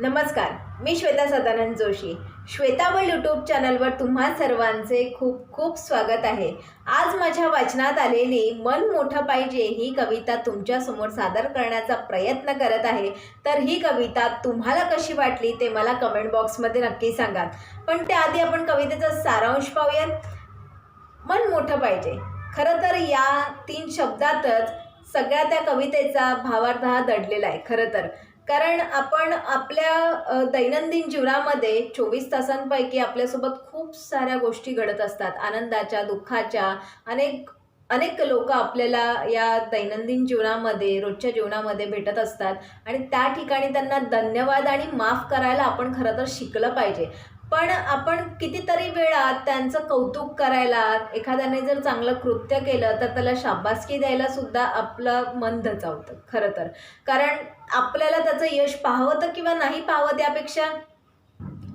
नमस्कार मी श्वेता सदानंद जोशी. श्वेताबळ यूट्यूब चॅनलवर तुम्हा सर्वांचे खूप खूप स्वागत आहे. आज माझ्या वाचनात आलेली मन मोठं पाहिजे ही कविता तुमच्यासमोर सादर करण्याचा प्रयत्न करत आहे. तर ही कविता तुम्हाला कशी वाटली ते मला कमेंट बॉक्समध्ये नक्की सांगा. पण त्याआधी आपण कवितेचा सारांश पाहूयात. मन मोठं पाहिजे. खरं तर या तीन शब्दातच सगळ्या त्या कवितेचा भावार्थ हा दडलेला आहे. खरं तर कारण आपण आपल्या दैनंदिन जीवनामध्ये चोवीस तासांपैकी आपल्यासोबत खूप साऱ्या गोष्टी घडत असतात. आनंदाच्या दुःखाच्या अनेक अनेक लोक आपल्याला या दैनंदिन जीवनामध्ये रोजच्या जीवनामध्ये भेटत असतात. आणि त्या ठिकाणी त्यांना धन्यवाद आणि माफ करायला आपण खरं तर शिकलं पाहिजे. पण आपण कितीतरी वेळा त्यांचं कौतुक करायला एखाद्याने जर चांगलं कृत्य केलं तर त्याला शाबासकी द्यायला सुद्धा आपलं मन धचावतं खरं तर. कारण आपल्याला त्याचं यश पाहावं तर किंवा नाही पाहावं त्यापेक्षा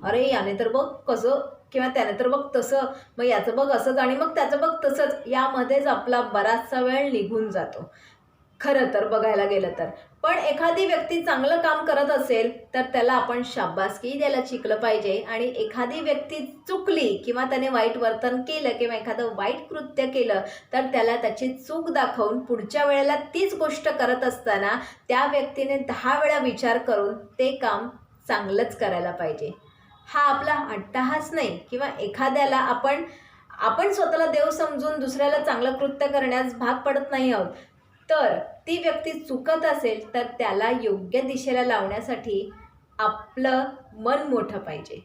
अरे याने तर बघ कसं किंवा त्याने तर बघ तसं मग याचं बघ असंच आणि मग त्याचं बघ तसंच यामध्येच आपला बराचसा वेळ निघून जातो. खरं तर बघायला गेलं तर. पण एखादी व्यक्ती चांगलं काम करत असेल तर त्याला आपण शाब्बासकी द्यायला शिकलं पाहिजे आणि एखादी व्यक्ती चुकली किंवा त्याने वाईट वर्तन केलं किंवा एखादं वाईट कृत्य केलं तर त्याला त्याची चूक दाखवून पुढच्या वेळेला तीच गोष्ट करत असताना त्या व्यक्तीने दहा वेळा विचार करून ते काम चांगलंच करायला पाहिजे. हा आपला अट्टाहास नाही किंवा एखाद्याला आपण आपण स्वतःला देव समजून दुसऱ्याला चांगलं कृत्य करण्यास भाग पडत नाही आहोत. तर ती व्यक्ती चुकत असेल तर त्याला योग्य दिशेला लावण्यासाठी आपलं मन मोठं पाहिजे.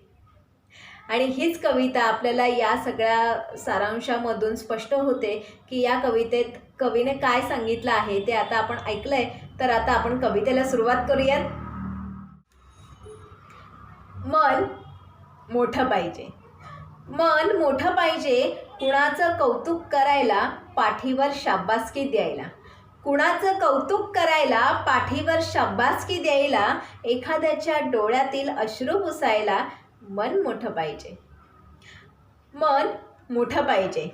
आणि हीच कविता आपल्याला या सगळ्या सारांशामधून स्पष्ट होते की या कवितेत कवीने काय सांगितलं आहे ते आता आपण ऐकलंय. तर आता आपण कवितेला सुरुवात करूयात. मन मोठं पाहिजे. मन मोठं पाहिजे कुणाचं कौतुक करायला पाठीवर शाबासकी द्यायला. कुणाचं कौतुक करायला पाठीवर शाब्बासकी द्यायला एखाद्याच्या डोळ्यातील अश्रू पुसायला मन मोठं पाहिजे. मन मोठं पाहिजे.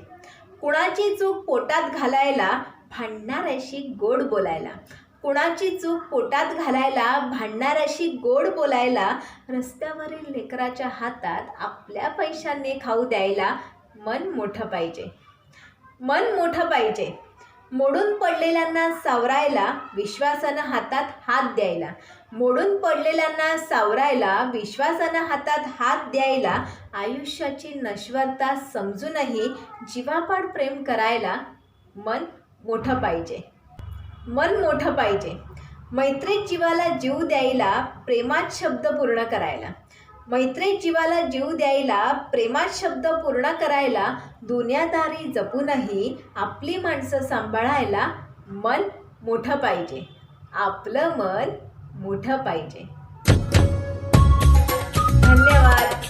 कुणाची चूक पोटात घालायला भांडणाऱ्याशी गोड बोलायला. कुणाची चूक पोटात घालायला भांडणाऱ्याशी गोड बोलायला रस्त्यावरील लेकराच्या हातात आपल्या पैशांनी खाऊ द्यायला मन मोठं पाहिजे. मन मोठं पाहिजे. मोडून पडलेल्यांना सावरायला विश्वासानं हातात हात द्यायला. मोडून पडलेल्यांना सावरायला विश्वासानं हातात हात द्यायला आयुष्याची नश्वरता समजूनही जीवापाड प्रेम करायला मन मोठं पाहिजे. मन मोठं पाहिजे. मैत्रीत जीवाला जीव द्यायला प्रेमात शब्द पूर्ण करायला. मैत्रीत जीवाला जीव द्यायला प्रेमात शब्द पूर्ण करायला दुनियादारी जपूनही आपली माणसं सांभाळायला मन मोठं पाहिजे. आपलं मन मोठं पाहिजे. धन्यवाद.